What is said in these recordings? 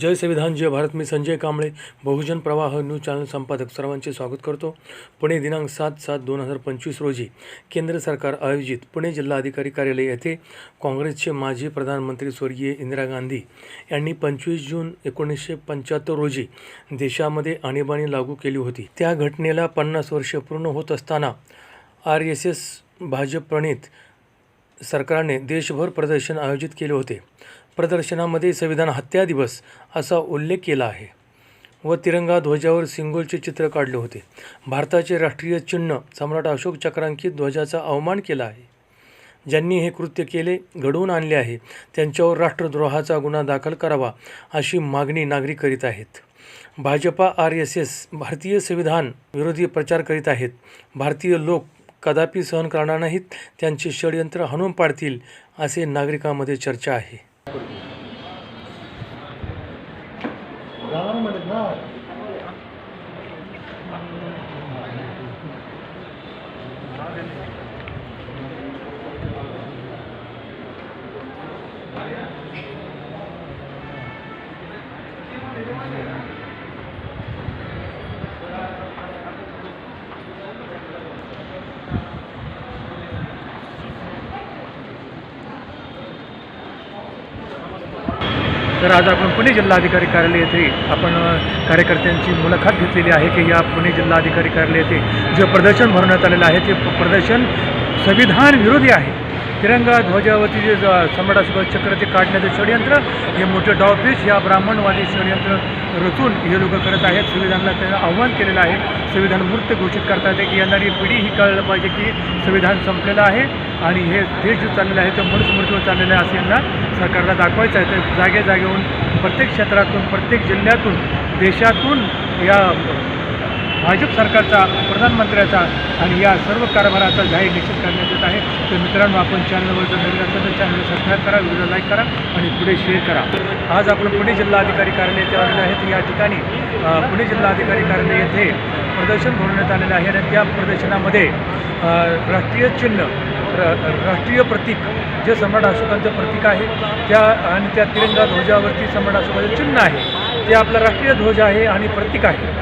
जय संविधान जय भारत मी संजय कांबळे बहुजन प्रवाह news channel संपादक सर्वांचे स्वागत करतो. पुणे दिनांक सात सात दोन हजार पंचवीस रोजी केंद्र सरकार आयोजित पुणे जिल्हाधिकारी कार्यालय येथे काँग्रेसचे माजी प्रधानमंत्री स्वर्गीय इंदिरा गांधी यांनी पंचवीस जून एकोणीसशे पंच्याहत्तर रोजी देशामध्ये आणीबाणी लागू केली होती. त्या घटनेला पन्नास वर्ष पूर्ण होत असताना आर एस एस भाजप प्रणित सरकारने देशभर प्रदर्शन आयोजित केले होते. प्रदर्शनामध्ये संविधान हत्या दिवस असा उल्लेख केला आहे. व तिरंगा ध्वजावर सिंगोलचे चित्र काढले होते. भारताचे राष्ट्रीय चिन्ह सम्राट अशोक चक्रांकित ध्वजाचा अवमान केला आहे. ज्यांनी हे कृत्य केले घडवून आणले आहे त्यांच्यावर राष्ट्रद्रोहाचा गुन्हा दाखल करावा अशी मागणी नागरिक करीत आहेत. भाजपा आर एस एस भारतीय संविधान विरोधी प्रचार करीत आहेत. भारतीय लोक कदापि सहन करणार नाहीत त्यांचे षडयंत्र हणून पाडतील असे नागरिकांमध्ये चर्चा आहे. கவனம் எடுத்தா Thank you. तर आज आपण पुणे जिल्हाधिकारी कार्यालय येथे आपण कार्यकर्त्यांची मुलाखत घेतलेली आहे की या पुणे जिल्हाधिकारी कार्यालय येथे जे प्रदर्शन भरवण्यात आलेलं आहे ते प्रदर्शन संविधान विरोधी आहे. तिरंगा ध्वजावरती जे ज- सम्राट अशोक चक्र ते काढण्याचं षडयंत्र हे मोठे डावपेच या ब्राह्मणवादी षडयंत्र रचून हे लोक करत आहेत. संविधानाला त्यांना आव्हान केलेलं आहे. संविधान मूर्त घोषित करतात की येणारी पिढी ही कळलं पाहिजे की संविधान संपलेलं आहे. आणि हे देश जो चाललेला आहे तो मनुस्मृतीवर चाललेला आहे असं यांना सरकारला दाखवायचं आहे. तर जागे जागेहून प्रत्येक क्षेत्रातून प्रत्येक जिल्ह्यातून देशातून या भाजप सरकारचा प्रधानमंत्र्याचा आणि या सर्व कारभाराचा जाहीर निश्चित करण्यात येत आहे. तर मित्रांनो आपण चॅनलवर जर नवीन असेल तर चॅनल सबस्क्राईब करा व्हिडिओ लाईक करा आणि पुढे शेअर करा. आज आपण पुणे जिल्हाधिकारी कार्यालय येथे आलेले आहेत या ठिकाणी पुणे पुणे जिल्हाधिकारी कार्यालय येथे प्रदर्शन भरवण्यात आलेलं आहे. आणि त्या प्रदर्शनामध्ये राष्ट्रीय चिन्ह र- राष्ट्रीय प्रतीक जे सम्राट अशोकांचं प्रतीक आहे त्या आणि त्या तिरंगा ध्वजावरती सम्राट अशोकाचं चिन्ह आहे. ते आपला राष्ट्रीय ध्वज आहे आणि प्रतीक आहे.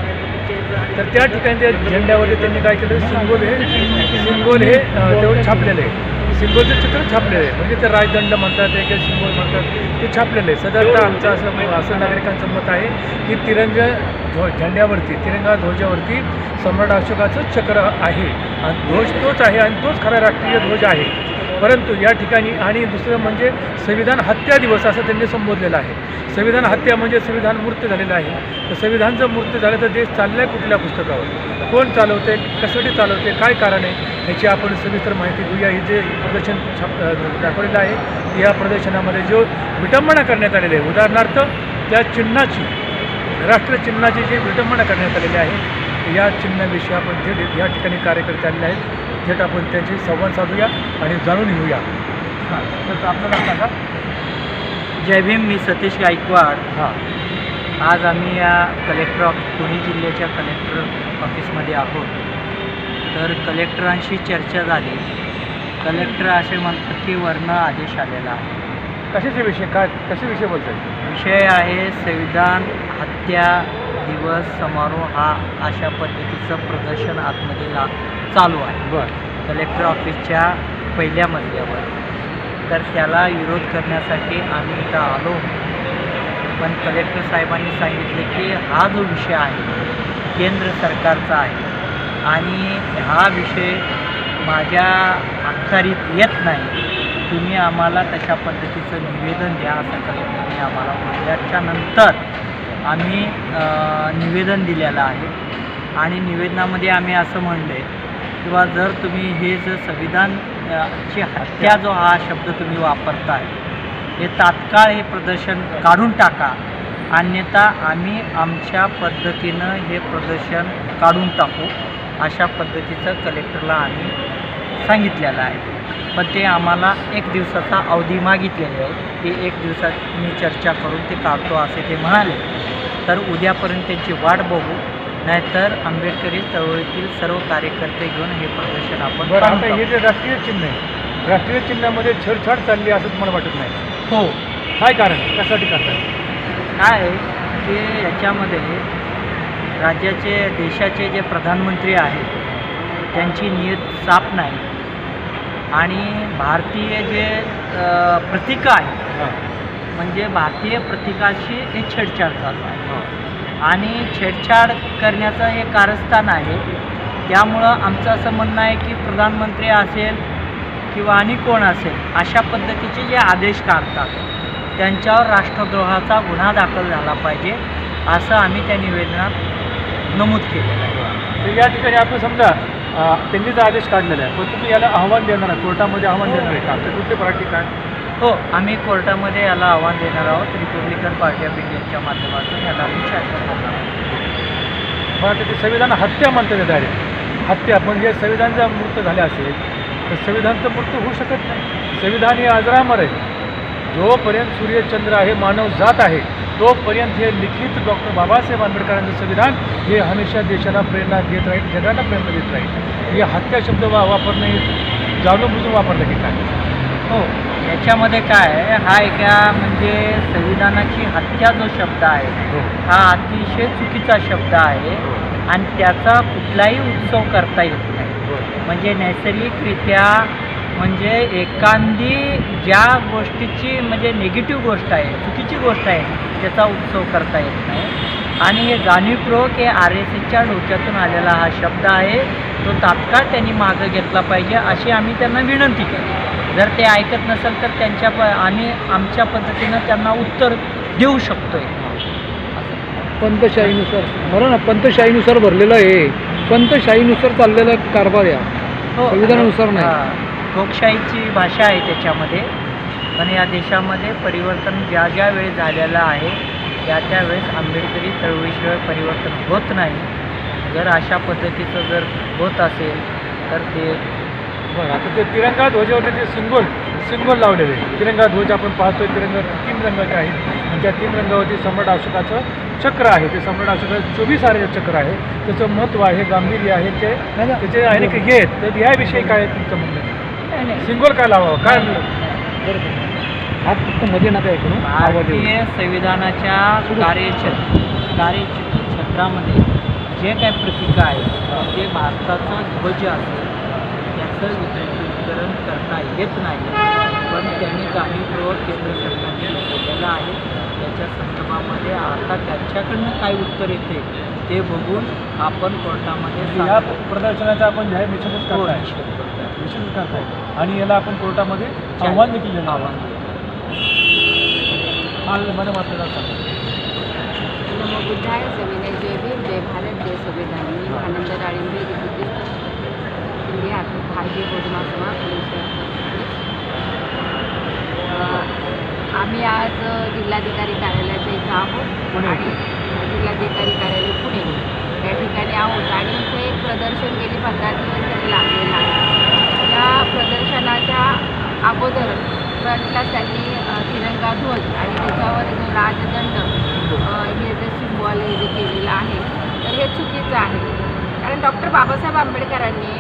तर त्या ठिकाणी त्या झेंड्यावरती त्यांनी काय केलं? सिंगोल हे सिंगोल हे तेवढं छापलेलं आहे. सिंगोलचं चित्र छापलेलं आहे. म्हणजे ते राजदंड म्हणतात ते काही म्हणतात ते छापलेलं आहे. साधारणतः आमचं असं म्हणजे असं नागरिकांचं मत आहे की तिरंगा ध्व झेंड्यावरती तिरंगा ध्वजावरती सम्राट अशोकाचं चक्र आहे. आणि ध्वज तोच आहे आणि तोच खरा राष्ट्रीय ध्वज आहे. परंतु या ठिकाणी आणि दुसरं म्हणजे संविधान हत्या दिवस असं त्यांनी संबोधलेलं आहे. संविधान हत्या म्हणजे संविधान मूर्त झालेलं आहे. तर संविधान जर मूर्त झालं तर देश चालला आहे कुठल्या पुस्तकावर? कोण चालवते? कशासाठी चालवते? काय कारण आहे? ह्याची आपण सविस्तर माहिती घेऊया. हे जे प्रदर्शन छाप दाखवलेलं आहे या प्रदर्शनामध्ये जो विटंबना करण्यात आलेली आहे. उदाहरणार्थ त्या चिन्हाची राष्ट्रचिन्हाची जी विटंबना करण्यात आलेली आहे या चिन्हाविषयी आपण थेट या ठिकाणी कार्यकर्ते आलेले आहेत थेट आपण त्यांची संवाद साधूया आणि जाणून घेऊया. हां तर आपल्याला सांगा. जय भीम मी सतीश गायकवाड. हां. आज आम्ही या कलेक्टर ऑफ पुणे जिल्ह्याच्या कलेक्टर ऑफिसमध्ये आहोत. तर कलेक्टरांशी चर्चा झाली. कलेक्टर असे म्हणतात की वर्ण आदेश आलेला आहे. कशाचे विषय? काय कशाविषयी बोलताय? विषय आहे संविधान हत्या दिवस समारोह हा अशा पद्धतीचं प्रदर्शन आतमध्ये ला चालू आहे. बरं. कलेक्टर ऑफिसच्या पहिल्या मजल्यावर. तर त्याला विरोध करण्यासाठी आम्ही इथं आलो. पण कलेक्टर साहेबांनी सांगितले की हा जो विषय आहे केंद्र सरकारचा आहे आणि हा विषय माझ्या अखत्यारीत येत नाही तुम्ही आम्हाला तशा पद्धतीचं निवेदन द्या असं कलेक्टरने आम्हाला बोलल्याच्या नंतर आम्ही निवेदन दिलेलं आहे. आणि निवेदनामध्ये आम्ही असं म्हणले किंवा जर तुम्ही हे जर संविधान ची हत्या जो हा शब्द तुम्ही वापरताय हे तात्काळ हे प्रदर्शन काढून टाका. अन्यथा आम्ही आमच्या पद्धतीनं हे प्रदर्शन काढून टाकू अशा पद्धतीचं कलेक्टरला आम्ही सांगितलेलं आहे. पण ते आम्हाला एक दिवसाचा अवधी मागितलेली आहे की एक दिवसात मी चर्चा करून ते काढतो असे ते म्हणाले. तर उद्यापर्यंत त्यांची वाट बघू. नाहीतर आंबेडकरी चळवळीतील सर्व कार्यकर्ते घेऊन हे प्रदर्शन आपण बरं आता हे. जे राष्ट्रीय चिन्ह आहे राष्ट्रीय चिन्हामध्ये छेडछाड चालली असं तुम्हाला वाटत नाही. हो. काय कारण आहे? कशासाठी करतात काय आहे की याच्यामध्ये राज्याचे देशाचे जे प्रधानमंत्री आहेत त्यांची नियत साफ नाही. आणि भारतीय जे अ, प्रतीकं आहेत हां. म्हणजे भारतीय प्रतीकाशी हे छेडछाड चालू आहे. आणि छेडछाड करण्याचं हे कारस्थान आहे. त्यामुळं आमचं असं म्हणणं आहे की प्रधानमंत्री असेल किंवा आणि कोण असेल अशा पद्धतीचे जे आदेश काढतात त्यांच्यावर राष्ट्रद्रोहाचा गुन्हा दाखल झाला पाहिजे असं आम्ही त्या निवेदनात नमूद केलेलं आहे. तर या ठिकाणी आपण समजा त्यांनी जो आदेश काढलेला आहे पण तुम्ही याला आव्हान देणार आहे कोर्टामध्ये आव्हान देणार आहे का तर कुठले पराठी काय? हो आम्ही कोर्टामध्ये याला आव्हान देणार आहोत. रिपब्लिकन पार्टी ऑफ इंडियाच्या माध्यमातून याला आम्ही चर्चा करणार आहोत. आता ते संविधान हत्या म्हणतात डायरेक्ट हत्या पण जे संविधान जर मृत झाले असेल तर संविधान तर मृत होऊ शकत नाही. संविधान हे अजरामर आहे. जोपर्यंत सूर्यचंद्र आहे मानव जात आहे तोपर्यंत हे लिखित डॉक्टर बाबासाहेब आंबेडकरांचं संविधान हे हमेशा देशाला प्रेरणा देत राहील जगाला प्रेरणा देत राहील. हे हत्या शब्द वा वापरणे जाणून बुजून वापरलं की काय? हो. याच्यामध्ये काय आहे? हा एका म्हणजे संविधानाची हत्या जो शब्द आहे हो. हा अतिशय चुकीचा शब्द आहे आणि त्याचा कुठलाही उत्सव करता येत नाही. म्हणजे नैसर्गिकरित्या म्हणजे एखादी ज्या गोष्टीची म्हणजे निगेटिव्ह गोष्ट आहे चुकीची गोष्ट आहे त्याचा उत्सव करता येत नाही. आणि हे जाणीवपूर्वक हे आर एस एसच्या डोक्यातून आलेला हा शब्द आहे तो तात्काळ त्यांनी मागं घेतला पाहिजे अशी आम्ही त्यांना विनंती केली. जर ते ऐकत नसेल तर त्यांच्या प आम्ही आमच्या पद्धतीनं त्यांना उत्तर देऊ शकतो पंतशाहीनुसार बरं ना पंतशाहीनुसार भरलेलं आहे. पंतशाहीनुसार चाललेला कारभार या. हो. संविधानानुसार नाही. लोकशाहीची भाषा आहे त्याच्यामध्ये. पण या देशामध्ये परिवर्तन ज्या ज्या वेळेस झालेलं आहे त्या त्यावेळेस आंबेडकरी चळवळीशिवाय परिवर्तन होत नाही. जर अशा पद्धतीचं जर होत असेल तर ते बरं आता ते तिरंगा ध्वजावरती ते सिंगल सिंगल लावलेले. तिरंगा ध्वज आपण पाहतोय तिरंगा तीन रंगाचे आहेत. आणि त्या तीन रंगावरती सम्राट अशोकाचं चक्र आहे. ते सम्राट अशोकाचं चोवीस आरेचं चक्र आहे. त्याचं महत्त्व आहे गांभीर्य आहे. ते नाही ना. त्याचे आहे की हे तर याविषयी काय आहे तुमचं म्हणणं? नाही, नाही. सिंगल काय लावावं? काय हात फक्त मध्ये नका ऐकून. भारतीय संविधानाच्या कार्यक्षेत्र कार्यक्षेत्रामध्ये जे काय प्रतीक आहे ते भारताचा ध्वज असेल त्याचं विद्युतीकरण करता येत नाही पण त्यांनी जाणीवपूर्वक केंद्र सरकारने केलेलं आहे त्याच्या संदर्भामध्ये आता त्यांच्याकडनं काय उत्तर येते ते बघून आपण कोर्टामध्ये या सांगू. प्रदर्शनाचा आपण जाहीर निषेधच हो, करताय निषेध. निषेधच करताय आणि याला आपण कोर्टामध्ये आव्हान देखील. आव्हान देतो. हा मला मात्र सांगा नमो बुद्धाय सविनय जय भीम जय भारत जय संविधान मी आनंद डाळिंबे रिपब्लिक इंडिया भारतीय बौद्ध महासभा पोलीस आम्ही आज जिल्हाधिकारी कार्यालयाच्या इथं आहोत. आणि जिल्हाधिकारी कार्यालय पुणे या ठिकाणी आहोत आणि इथे एक प्रदर्शन गेली पंधरा दिवस तरी लागलेलं आहे. या प्रदर्शनाच्या अगोदर फ्रंटला त्यांनी तिरंगा ध्वज आणि त्याच्यावर जो राजदंड हे जे सिम्बॉल हे जे केलेलं आहे तर हे चुकीचं आहे. कारण डॉक्टर बाबासाहेब आंबेडकरांनी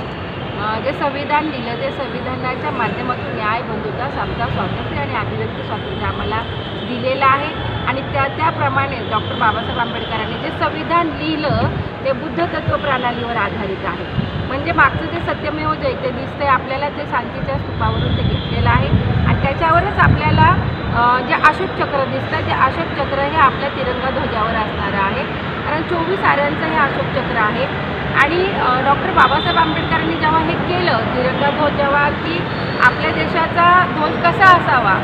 जे संविधान दिलं ते संविधानाच्या माध्यमातून न्याय बंधुता समता स्वातंत्र्य आणि अभिव्यक्ती स्वातंत्र्य आम्हाला दिलेलं आहे. आणि त्या त्याप्रमाणे डॉक्टर बाबासाहेब आंबेडकरांनी जे संविधान लिहिलं ते बुद्ध तत्व प्रणालीवर आधारित आहे. म्हणजे मागचं जे सत्यमेव जयते दिसतंय आपल्याला ते शांतीच्या स्तूपावरून ते घेतलेलं आहे. आणि त्याच्यावरच आपल्याला जे अशोक चक्र दिसतं ते अशोक चक्र हे आपल्या तिरंगा ध्वजावर असणारं आहे. कारण चोवीस आऱ्यांचं हे अशोक चक्र आहे. आणि डॉक्टर बाबासाहेब आंबेडकरांनी जेव्हा हे केलं तिरंगा ध्वज जेव्हा की आपल्या देशाचा ध्वज कसा असावा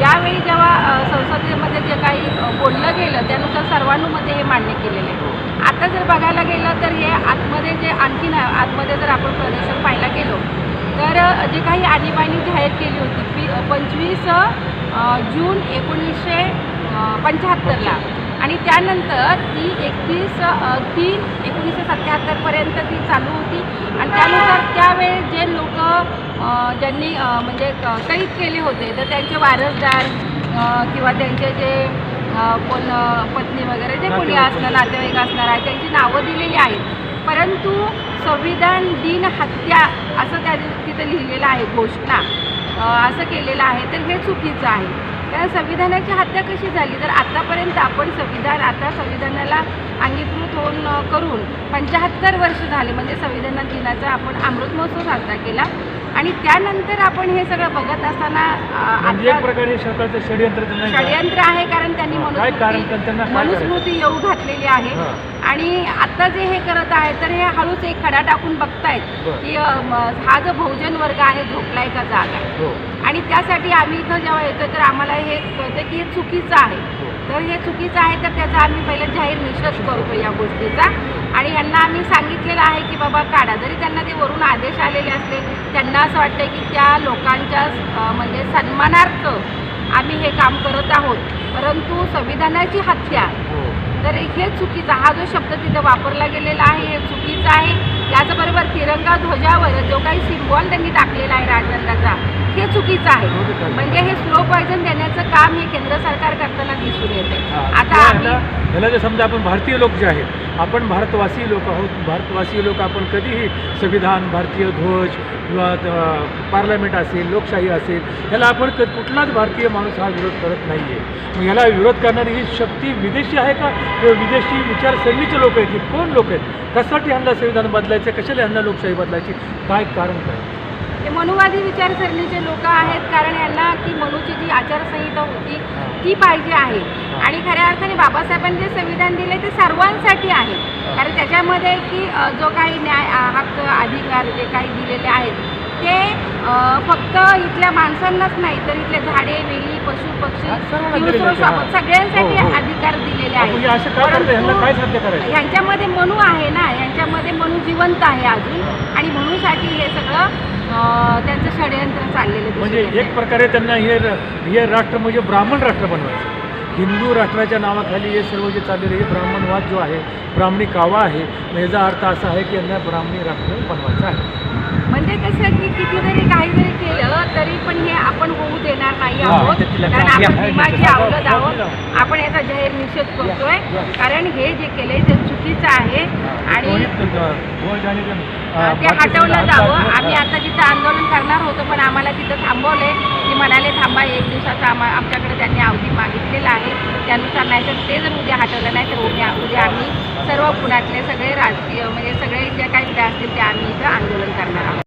यावेळी जेव्हा संसदेमध्ये जे काही बोललं गेलं त्यानुसार सर्वानुमते हे मान्य केलेलं आहे. आता जर बघायला गेलं तर हे आतमध्ये जे आणखीन आतमध्ये जर आपण प्रदर्शन पाहायला गेलो तर जे काही आणीबाणी जाहीर केली होती पी पंचवीस जून एकोणीसशे पंच्याहत्तरला. आणि त्यानंतर ती एकतीस तीन एकोणीसशे सत्त्याहत्तर चालू होती. आणि त्यानुसार त्यावेळेस जे लोक ज्यांनी म्हणजे क- कैद केले होते तर त्यांचे वारसदार किंवा त्यांचे जे कोण पत्नी वगैरे जे कोणी असणार नातेवाईक असणार आहे त्यांची नावं दिलेली आहेत. परंतु संविधान दिन हत्या असं त्या तिथं लिहिलेलं आहे घोषणा असं केलेलं आहे तर हे चुकीचं आहे. कारण संविधानाची हत्या कशी झाली? तर आतापर्यंत आपण संविधान आता संविधानाला अंगीकृत होऊन करून पंच्याहत्तर वर्ष झाले म्हणजे संविधान दिनाचा आपण अमृत महोत्सव साजरा केला. आणि त्यानंतर आपण हे सगळं बघत असताना म्हणजे षडयंत्र आहे कारण त्यांनी मनुस्मृती येऊ घातलेली आहे. आणि आता जे हे करत आहे तर हे हळूच एक खडा टाकून बघतायत. की हा जो बहुजन वर्ग आहे झोपलाय का जागा. हो. आणि त्यासाठी आम्ही इथं जेव्हा येतो तर आम्हाला हे कळतं की हे चुकीचं आहे. हो. तर हे चुकीचं आहे तर त्याचा आम्ही पहिलं जाहीर निषेध करतो या गोष्टीचा. आणि यांना आम्ही सांगितलेलं आहे की बाबा काढा. जरी त्यांना ते वरून आदेश आलेले असले त्यांना असं वाटतं की त्या लोकांच्या म्हणजे सन्मानार्थ आम्ही हे काम करत आहोत. परंतु संविधानाची हत्या. हो. तर हे चुकीचं हा जो शब्द तिथं वापरला गेलेला आहे हे चुकीचं आहे. त्याचबरोबर तिरंगा ध्वजावर जो काही सिम्बॉल त्यांनी टाकलेला आहे राजदंडाचा हे चुकीचं आहे. म्हणजे हे स्लो पॉयझन देण्याचं काम हे केंद्र सरकार करताना दिसून येते आता ह्याला ह्याला जर समजा आपण भारतीय लोक जे आहेत आपण भारतवासी लोक आहोत. भारतवासी लोक आपण कधीही संविधान भारतीय ध्वज किंवा पार्लमेंट असेल लोकशाही असेल ह्याला आपण क कुठलाच भारतीय माणूस हा विरोध करत नाही आहे मग याला विरोध करणारी ही शक्ती विदेशी आहे का? किंवा विदेशी विचारसरणीचे लोक आहेत ही कोण लोक आहेत? कशासाठी ह्यांना संविधान बदलायचं? कशाला ह्यांना लोकशाही बदलायची? काय कारण काय? हे मनुवादी विचारसरणीचे लोक आहेत कारण यांना की मनुची जी आचारसंहिता होती ती पाहिजे आहे. आणि खऱ्या अर्थाने बाबासाहेबांनी जे संविधान दिले ते सर्वांसाठी आहे. कारण त्याच्यामध्ये की जो काही न्याय हक्क अधिकार जे काही दिलेले आहेत ते फक्त इथल्या माणसांनाच नाही तर इथल्या झाडे वेली पशु पक्षी सगळ्यांसाठी हो, हो. अधिकार दिलेले आहेत. करायचं? ह्यांच्यामध्ये मनू आहे ना यांच्यामध्ये मनू जिवंत आहे अजून. आणि म्हणूसाठी हे सगळं त्यांचं षडयंत्र चाललेलं म्हणजे. एक प्रकारे त्यांना हे हे राष्ट्र म्हणजे ब्राह्मण राष्ट्र बनवायचं हिंदू राष्ट्राच्या नावाखाली हे सर्व जे चाललेले हे ब्राह्मणवाद जो आहे ब्राह्मणी कावा आहे याचा अर्थ असा आहे की यांना ब्राह्मणी राष्ट्र बनवायचं आहे. म्हणजे कसं की किती जरी काही जरी केलं तरी पण हे आपण होऊ देणार नाही हा, आहोत. कारण आपण भीमाची काय- अवलद आहोत काय- आपण याचा जाहीर निषेध करतोय. कारण हे जे केलंय ते चुकीचं आहे. आणि ते हटवलं जावं. आम्ही आता तिथं आंदोलन करणार होतो पण आम्हाला तिथं थांबवले की म्हणाले थांबा एक दिवसाचा आम्हा आमच्याकडे त्यांनी अवधी मागितलेला आहे. त्यानुसार नाही तर ते जर उद्या हटवलं नाही तर उद्या उद्या आम्ही सर्व पुण्यातले सगळे राजकीय म्हणजे सगळे जे काही विद्या असतील ते आम्ही इथं आंदोलन करणार आहोत.